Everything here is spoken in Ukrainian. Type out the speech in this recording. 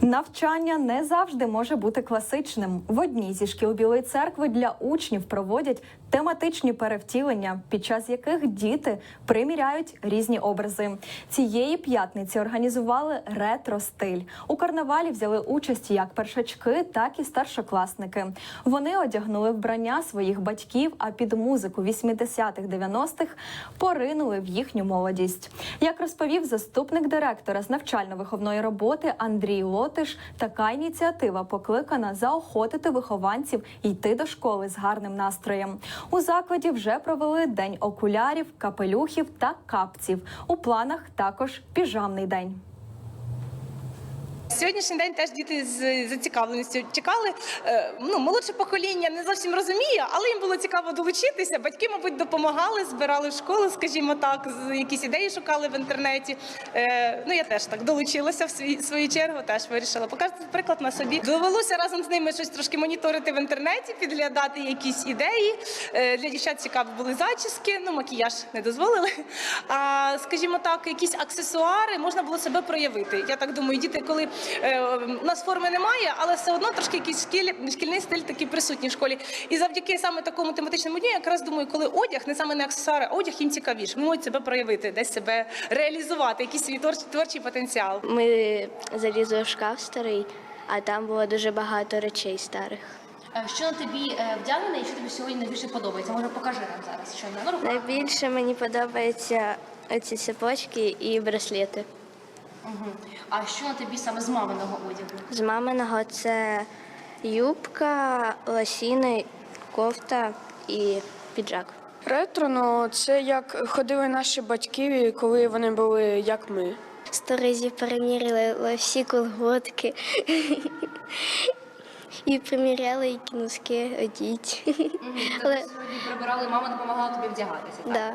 Навчання не завжди може бути класичним. В одній зі шкіл Білої церкви для учнів проводять тематичні перевтілення, під час яких діти приміряють різні образи. Цієї п'ятниці організували ретро-стиль. У карнавалі взяли участь як першачки, так і старшокласники. Вони одягнули вбрання своїх батьків, а під музику 80-х-90-х поринули в їхню молодість. Як розповів заступник директора з навчально-виховної роботи Андрій Лотиш, така ініціатива покликана заохотити вихованців йти до школи з гарним настроєм. У закладі вже провели день окулярів, капелюхів та капців. У планах також піжамний день. Сьогоднішній день теж діти з зацікавленістю чекали. Е, Ну, молодше покоління не зовсім розуміє, але їм було цікаво долучитися. Батьки, мабуть, допомагали, збирали в школу, скажімо так, якісь ідеї шукали в інтернеті. Е, Ну, я теж так долучилася в свою чергу, теж вирішила показати приклад на собі. Довелося разом з ними щось трошки моніторити в інтернеті, підглядати якісь ідеї. Е, Для дівчат цікаві були зачіски, ну макіяж не дозволили. А скажімо так, якісь аксесуари можна було себе проявити. Я так думаю, діти, коли у нас форми немає, але все одно трошки якийсь шкіль, шкільний стиль такий присутній в школі. І завдяки саме такому тематичному дню, я якраз думаю, коли одяг, не саме не аксесуари, а одяг їм цікавіше. Можуть себе проявити, десь себе реалізувати, якийсь свій творчий, творчий потенціал. Ми залізли в шкаф старий, а там було дуже багато речей старих. Е, Що на тобі е, вдягнене і що тобі сьогодні найбільше подобається? Може, покажи нам зараз, що на руках. Найбільше мені подобаються оці цепочки і браслети. Угу. А що на тобі саме з маминого одягу? З маминого це юбка, лосіни, кофта і піджак. Ретро, ну це як ходили наші батьки, коли вони були як ми. Сторизі переміряли всі колготки і приміряли які носки одіть. Але Сьогодні прибирали, мама допомагала тобі вдягатися. так? да.